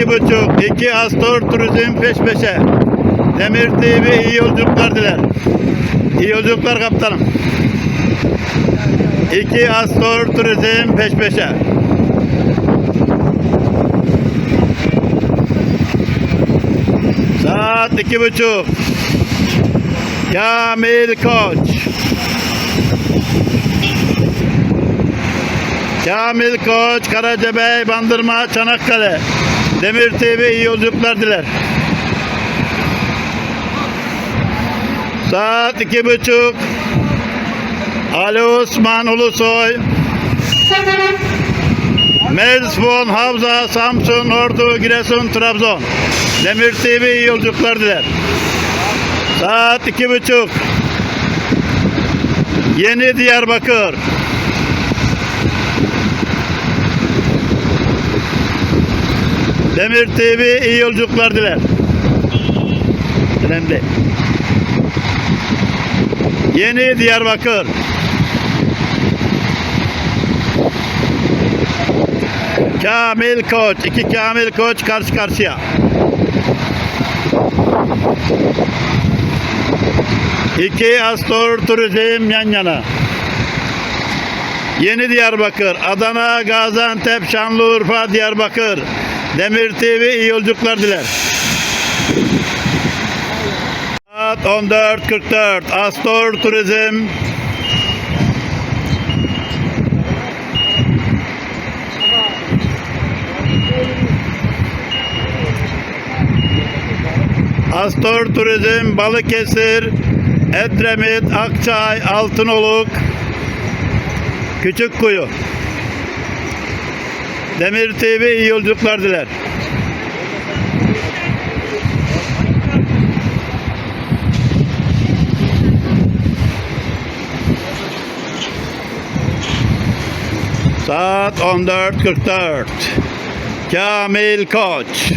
iki buçuk, iki Astor Turizm peş peşe. Demir TV iyi yolculuklar diler. İyi yolculuklar kaptanım. İki Astor Turizm peş peşe. Saat iki buçuk. Kamil Koç. Kamil Koç, Karacabey, Bandırma, Çanakkale. Demir TV iyi yolculuklar diler. Saat iki buçuk. Ali Osman Ulusoy. Merzfon, Havza, Samsun, Ordu, Giresun, Trabzon. Demir TV iyi yolculuklar diler. Saat iki buçuk. Yeni Diyarbakır. Demir TV iyi yolculuklar diler. Önemli. Yeni Diyarbakır. Kamil Koç. iki Kamil Koç karşı karşıya. İki Astor Turizm yan yana. Yeni Diyarbakır, Adana, Gaziantep, Şanlıurfa, Diyarbakır. Demir TV iyi yolculuklar diler. Saat 14.44 Astor Turizm. Astor Turizm Balıkesir Edremit Akçay Altınoluk Küçükkuyu Demir TV iyi yolculuklar diler. Saat 14.44 Kamil Koç.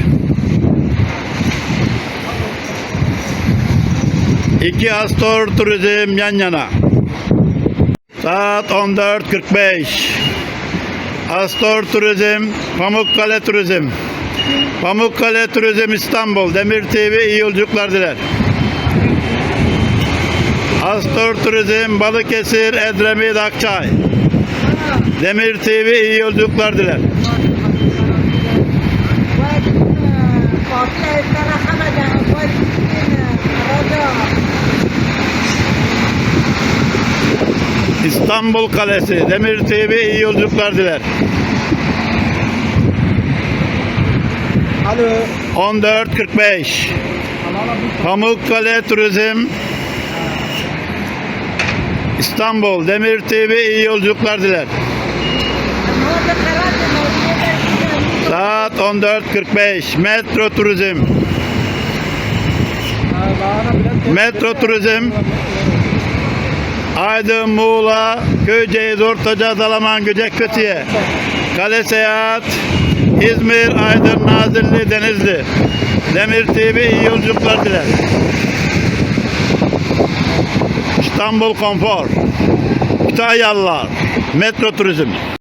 İki Astor Turizm yan yana. Saat 14.45 Astor Turizm, Pamukkale Turizm. Pamukkale Turizm İstanbul, Demir TV iyi yolculuklar diler. Astor Turizm, Balıkesir, Edremit, Akçay. Demir TV iyi yolculuklar diler. İstanbul Kalesi, Demir TV iyi yolculuklar diler. Alo. 14.45 Pamukkale Turizm. İstanbul. Demir TV iyi yolculuklar diler. Saat 14.45 Metro Turizm. Metro Turizm Aydın, Muğla, Köyceğiz, Ortaca, Dalaman, Göcek, Fethiye. Kale Seyahat İzmir, Aydın, Nazilli, Denizli. Demir TV iyi yolculuklar diler. İstanbul Konfor. Kütahyalılar. Metro Turizm